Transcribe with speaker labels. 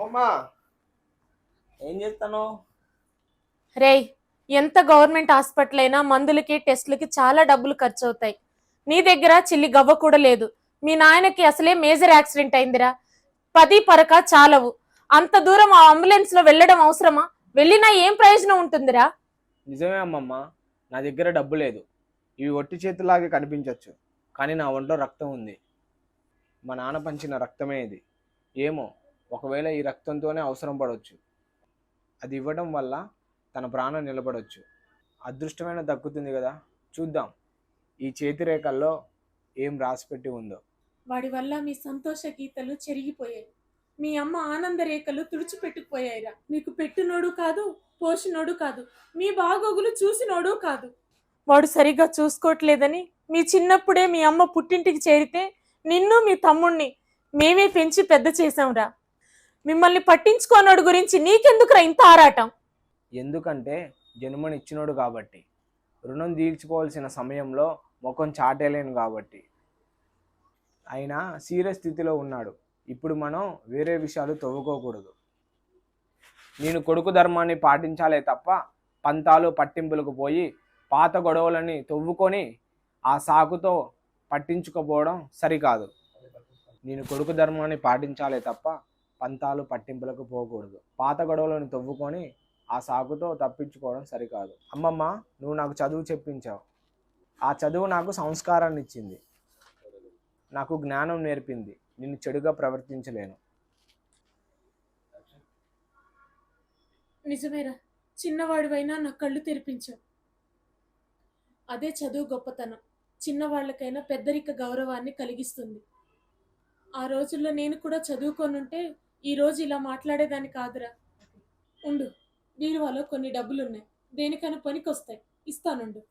Speaker 1: అమ్మమ్మ. ఏం చేస్తాను
Speaker 2: రేయ్ ఎంత గవర్నమెంట్ హాస్పిటల్ అయినా మందులకి టెస్టులకి చాలా డబ్బులు ఖర్చు అవుతాయి నీ దగ్గర చిల్లి గవ్వ కూడా లేదు. మీ నాయనకి అసలే మేజర్ యాక్సిడెంట్ అయిందిరా. పది పరక చాలవు. అంత దూరం ఆ అంబులెన్స్లో వెళ్ళడం అవసరమా? వెళ్ళినా ఏం ప్రయోజనం ఉంటుందిరా?
Speaker 1: నిజమే అమ్మమ్మ. నా దగ్గర డబ్బు లేదు. ఇవి ఒట్టి చేతులాగే కనిపించవచ్చు కానీ నా ఒంట్లో రక్తం ఉంది. మా నాన్న పంచిన రక్తమే ఇది. ఏమో? ఒకవేళ ఈ రక్తంతోనే అవసరం పడవచ్చు అది ఇవ్వడం వల్ల తన ప్రాణం నిలబడవచ్చు అదృష్టమైన దక్కుతుంది కదా. చూద్దాం ఈ చేతి రేఖల్లో ఏం రాసిపెట్టి ఉందో.
Speaker 2: వాడి వల్ల మీ సంతోష గీతలు చెరిగిపోయాయి. మీ అమ్మ ఆనంద రేఖలు తుడిచిపెట్టుకుపోయాయిరా. మీకు పెట్టినోడు కాదు పోషినోడు కాదు. మీ బాగోగులు చూసినోడు కాదు. వాడు సరిగ్గా చూసుకోవట్లేదని మీ చిన్నప్పుడే మీ అమ్మ పుట్టింటికి చేరితే నిన్ను మీ తమ్ముణ్ణి మేమే పెంచి పెద్ద చేశాంరా. మిమ్మల్ని పట్టించుకోనోడు గురించి నీకెందుకురా ఇంత ఆరాటం?
Speaker 1: ఎందుకంటే జన్మనిచ్చినోడు కాబట్టి. రుణం తీర్చుకోవాల్సిన సమయంలో ముఖం చాటేలేను కాబట్టి. అయినా సీరియస్ స్థితిలో ఉన్నాడు. ఇప్పుడు మనం వేరే విషయాలు తవ్వుకోకూడదు. నేను కొడుకు ధర్మాన్ని పాటించాలే తప్ప పంతాలు పట్టింపులకు పోయి పాత గొడవలని తవ్వుకొని ఆ సాకుతో పట్టించుకోపోవడం సరికాదు. నేను కొడుకు ధర్మాన్ని పాటించాలే తప్ప పంతాలు పట్టింపులకు పోకూడదు. పాత గొడవలను తవ్వుకొని ఆ సాకుతో తప్పించుకోవడం సరికాదు. అమ్మమ్మ నువ్వు నాకు చదువు చెప్పించావు. ఆ చదువు నాకు సంస్కారాన్ని ఇచ్చింది. నాకు జ్ఞానం నేర్పింది. నిన్ను చెడుగా ప్రవర్తించలేను.
Speaker 2: నిజమేరా. చిన్నవాడివైనా నా కళ్ళు తెరిపించావు. అదే చదువు గొప్పతనం. చిన్నవాళ్ళకైనా పెద్దరిక గౌరవాన్ని కలిగిస్తుంది. ఆ రోజుల్లో నేను కూడా చదువుకోనుంటే ఈ రోజు ఇలా మాట్లాడేదాన్ని కాదురా. ఉండు బీరువాలో కొన్ని డబ్బులున్నాయి. దేనికైనా పనికొస్తాయి. ఇస్తానుండు.